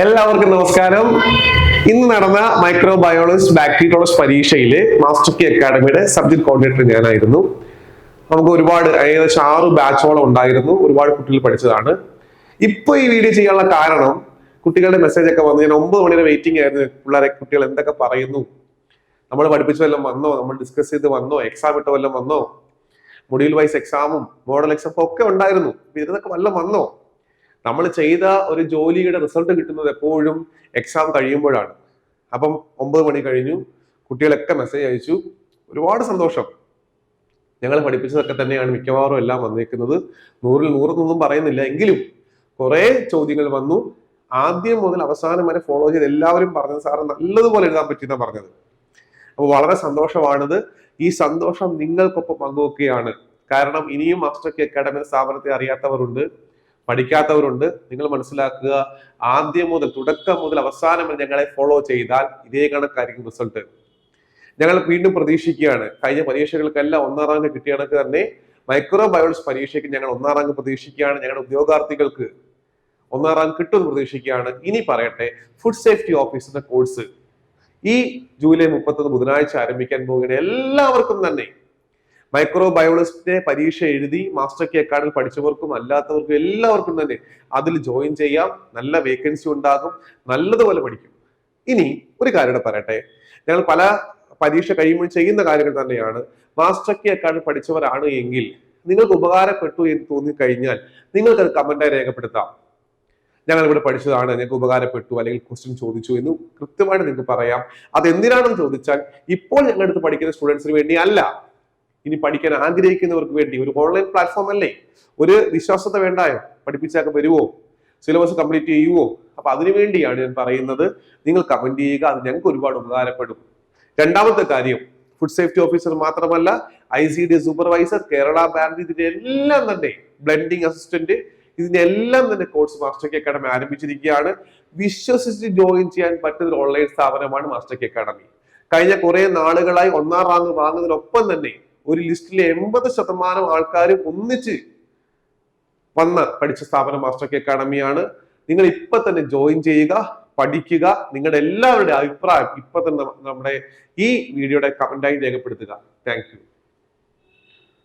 എല്ലാവർക്കും നമസ്കാരം. ഇന്ന് നടന്ന മൈക്രോബയോളജിസ്റ്റ് ബാക്ടീരിയോളജി പരീക്ഷയിൽ മാസ്റ്റർ കി അക്കാഡമിയുടെ സബ്ജക്ട് കോർഡിനേറ്റർ ഞാനായിരുന്നു. നമുക്ക് ഒരുപാട് ഏകദേശം ആറ് ബാച്ചോളം ഉണ്ടായിരുന്നു. ഒരുപാട് കുട്ടികൾ പഠിച്ചതാണ്. ഇപ്പൊ ഈ വീഡിയോ ചെയ്യാനുള്ള കാരണം കുട്ടികളുടെ മെസ്സേജ് ഒക്കെ വന്നു. ഞാൻ ഒമ്പത് മണിയുടെ വെയിറ്റിംഗ് ആയിരുന്നു. പിള്ളേരെ കുട്ടികൾ എന്തൊക്കെ പറയുന്നു? നമ്മൾ പഠിപ്പിച്ച വല്ലതും വന്നോ? നമ്മൾ ഡിസ്കസ് ചെയ്ത് വന്നോ? എക്സാം ഇട്ട വല്ലതും വന്നോ? മൊഡ്യൂൾ വൈസ് എക്സാമും മോഡൽ എക്സാമും ഒക്കെ ഉണ്ടായിരുന്നു. ഇതൊക്കെ വല്ലതും വന്നോ? നമ്മൾ ചെയ്ത ഒരു ജോലിയുടെ റിസൾട്ട് കിട്ടുന്നത് എപ്പോഴും എക്സാം കഴിയുമ്പോഴാണ്. അപ്പം ഒമ്പത് മണി കഴിഞ്ഞു കുട്ടികളൊക്കെ മെസ്സേജ് അയച്ചു. ഒരുപാട് സന്തോഷം. ഞങ്ങൾ പഠിപ്പിച്ചതൊക്കെ തന്നെയാണ് മിക്കവാറും എല്ലാം വന്നിരിക്കുന്നത് നൂറിൽ നൂറെന്നൊന്നും പറയുന്നില്ല. എങ്കിലും കുറേ ചോദ്യങ്ങൾ വന്നു. ആദ്യം മുതൽ അവസാനം വരെ ഫോളോ ചെയ്ത് എല്ലാവരും പറഞ്ഞത് സാറ് നല്ലതുപോലെ എഴുതാൻ പറ്റിയെന്നാണ് പറഞ്ഞത്. അപ്പോൾ വളരെ സന്തോഷമാണിത്. ഈ സന്തോഷം നിങ്ങൾക്കൊപ്പം പങ്കുവെക്കുകയാണ്. കാരണം ഇനിയും മാസ്റ്റർ കെ അക്കാഡമി സ്ഥാപനത്തെ അറിയാത്തവരുണ്ട്. പഠിക്കാത്തവരുണ്ട്. നിങ്ങൾ മനസ്സിലാക്കുക ആദ്യം മുതൽ തുടക്കം മുതൽ അവസാനം വരെ ഞങ്ങളെ ഫോളോ ചെയ്താൽ ഇതേ കണക്കായിരിക്കും റിസൾട്ട് ഞങ്ങൾ വീണ്ടും പ്രതീക്ഷിക്കുകയാണ്. കഴിഞ്ഞ പരീക്ഷകൾക്കെല്ലാം ഒന്നാം റാങ്ക് കിട്ടിയ കണക്ക് തന്നെ മൈക്രോ ബയോളജി പരീക്ഷയ്ക്ക് ഞങ്ങൾ ഒന്നാം റാങ്ക് പ്രതീക്ഷിക്കുകയാണ് ഞങ്ങളുടെ ഉദ്യോഗാർത്ഥികൾക്ക്. ഒന്നാം റാങ്ക് കിട്ടുമെന്ന് പ്രതീക്ഷിക്കുകയാണ്. ഇനി പറയട്ടെ ഫുഡ് സേഫ്റ്റി ഓഫീസറിന്റെ കോഴ്സ് ഈ ജൂലൈ മുപ്പത്തൊന്ന് ബുധനാഴ്ച ആരംഭിക്കാൻ പോകുന്ന എല്ലാവർക്കും തന്നെ മൈക്രോ ബയോളജിസ്റ്റിന്റെ പരീക്ഷ എഴുതി മാസ്റ്റർ കെ അക്കാഡമി പഠിച്ചവർക്കും അല്ലാത്തവർക്കും എല്ലാവർക്കും തന്നെ അതിൽ ജോയിൻ ചെയ്യാം. നല്ല വേക്കൻസി ഉണ്ടാകും. നല്ലതുപോലെ പഠിക്കും. ഇനി ഒരു കാര്യം പറയട്ടെ. ഞങ്ങൾ പല പരീക്ഷ കഴിയുമ്പോൾ ചെയ്യുന്ന കാര്യങ്ങൾ തന്നെയാണ്. മാസ്റ്റർ കെ അക്കാഡമി പഠിച്ചവരാണ് എങ്കിൽ നിങ്ങൾക്ക് ഉപകാരപ്പെട്ടു എന്ന് തോന്നിക്കഴിഞ്ഞാൽ നിങ്ങൾക്കത് കമന്റായി രേഖപ്പെടുത്താം. ഞങ്ങൾ ഇവിടെ പഠിച്ചതാണ് ഞങ്ങൾക്ക് ഉപകാരപ്പെട്ടു അല്ലെങ്കിൽ ക്വസ്റ്റ്യൻ ചോദിച്ചു എന്ന് കൃത്യമായിട്ട് നിങ്ങൾക്ക് പറയാം. അത് എന്തിനാണെന്ന് ചോദിച്ചാൽ ഇപ്പോൾ ഞങ്ങളുടെ അടുത്ത് പഠിക്കുന്ന സ്റ്റുഡൻസിന് വേണ്ടി അല്ല. ഇനി പഠിക്കാൻ ആഗ്രഹിക്കുന്നവർക്ക് വേണ്ടി ഒരു ഓൺലൈൻ പ്ലാറ്റ്ഫോം അല്ലേ? ഒരു വിശ്വാസത വേണ്ടായോ? പഠിപ്പിച്ചൊക്കെ വരുവോ? സിലബസ് കംപ്ലീറ്റ് ചെയ്യുവോ? അപ്പൊ അതിനുവേണ്ടിയാണ് ഞാൻ പറയുന്നത്. നിങ്ങൾ കമന്റ് ചെയ്യുക അത് ഞങ്ങൾക്ക് ഒരുപാട് ഉപകാരപ്പെടും. രണ്ടാമത്തെ കാര്യം ഫുഡ് സേഫ്റ്റി ഓഫീസർ മാത്രമല്ല I C D supervisor Kerala bank ഇതിന്റെ എല്ലാം തന്നെ ബ്ലെൻഡിങ് അസിസ്റ്റന്റ് ഇതിന്റെ എല്ലാം തന്നെ കോഴ്സ് മാസ്റ്റർ കെ അക്കാഡമി ആരംഭിച്ചിരിക്കുകയാണ്. വിശ്വസിച്ച് ജോയിൻ ചെയ്യാൻ പറ്റുന്ന ഒരു ഓൺലൈൻ സ്ഥാപനമാണ് മാസ്റ്റർ കെ അക്കാഡമി കഴിഞ്ഞ കുറെ നാളുകളായി ഒന്നാം റാങ്ക് വാങ്ങുന്നതിനൊപ്പം തന്നെ ഒരു ലിസ്റ്റിലെ എൺപത് ശതമാനം ആൾക്കാരും ഒന്നിച്ച് വന്ന് പഠിച്ച സ്ഥാപനം മാസ്റ്റർ കെ അക്കാഡമിയാണ് നിങ്ങൾ ഇപ്പൊ തന്നെ ജോയിൻ ചെയ്യുക പഠിക്കുക. നിങ്ങളുടെ എല്ലാവരുടെയും അഭിപ്രായം ഇപ്പൊ തന്നെ നമ്മുടെ ഈ വീഡിയോയുടെ കമന്റായി രേഖപ്പെടുത്തുക. താങ്ക്